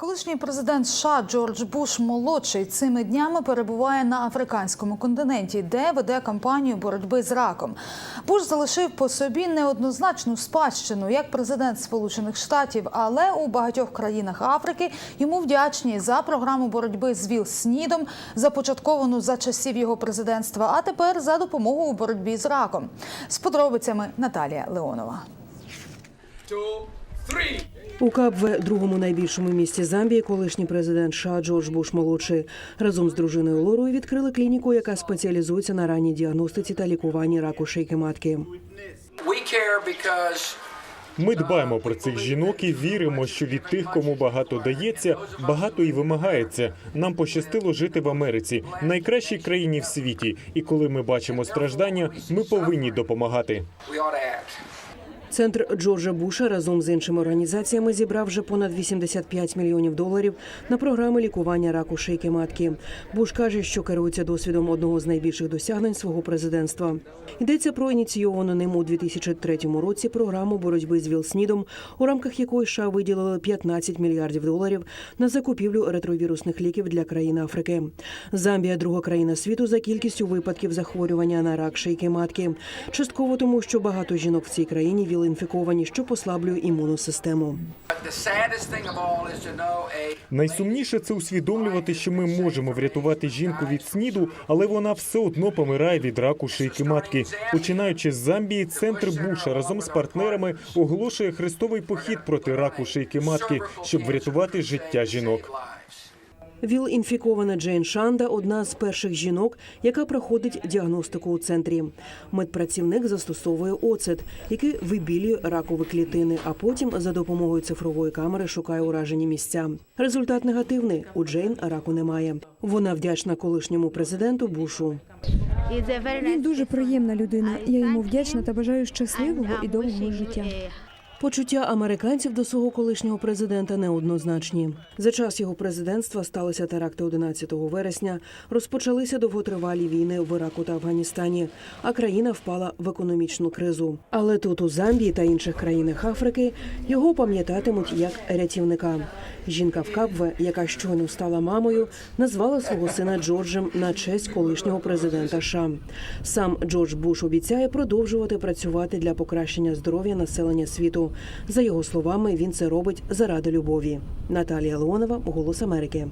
Колишній президент США Джордж Буш молодший цими днями перебуває на африканському континенті, де веде кампанію боротьби з раком. Буш залишив по собі неоднозначну спадщину як президент Сполучених Штатів, але у багатьох країнах Африки йому вдячні за програму боротьби з ВІЛ-СНІДом, започатковану за часів його президентства, а тепер за допомогу у боротьбі з раком. З подробицями Наталія Леонова. two, three. У Кабве, другому найбільшому місті Замбії, колишній президент США Джордж Буш молодший разом з дружиною Лорою відкрили клініку, яка спеціалізується на ранній діагностиці та лікуванні раку шийки матки. Ми дбаємо про цих жінок і віримо, що від тих, кому багато дається, багато і вимагається. Нам пощастило жити в Америці, найкращій країні в світі. І коли ми бачимо страждання, ми повинні допомагати. Центр Джорджа Буша разом з іншими організаціями зібрав вже понад 85 мільйонів доларів на програми лікування раку шийки матки. Буш каже, що керується досвідом одного з найбільших досягнень свого президентства. Йдеться про ініційовану ним у 2003 році програму боротьби з ВІЛ-СНІДом, у рамках якої США виділили 15 мільярдів доларів на закупівлю ретровірусних ліків для країн Африки. Замбія друга країна світу за кількістю випадків захворювання на рак шийки матки. Частково тому, що багато жінок в цій країні ВІЛ-інфіковані, що послаблює імунну систему. Найсумніше це усвідомлювати, що ми можемо врятувати жінку від сніду, але вона все одно помирає від раку шийки матки. Починаючи з Замбії, центр Буша разом з партнерами оголошує хрестовий похід проти раку шийки матки, щоб врятувати життя жінок. ВІЛ-інфікована Джейн Шанда одна з перших жінок, яка проходить діагностику у центрі. Медпрацівник застосовує оцет, який вибілює ракові клітини, а потім за допомогою цифрової камери шукає уражені місця. Результат негативний. У Джейн раку немає. Вона вдячна колишньому президенту Бушу. Він дуже приємна людина. Я йому вдячна та бажаю щасливого і довгого життя. Почуття американців до свого колишнього президента неоднозначні. За час його президентства сталися теракти 11 вересня, розпочалися довготривалі війни в Іраку та Афганістані, а країна впала в економічну кризу. Але тут, у Замбії та інших країнах Африки, його пам'ятатимуть як рятівника. Жінка в Кабве, яка щойно стала мамою, назвала свого сина Джорджем на честь колишнього президента США. Сам Джордж Буш обіцяє продовжувати працювати для покращення здоров'я населення За його словами, він це робить заради любові. Наталія Леонова, Голос Америки.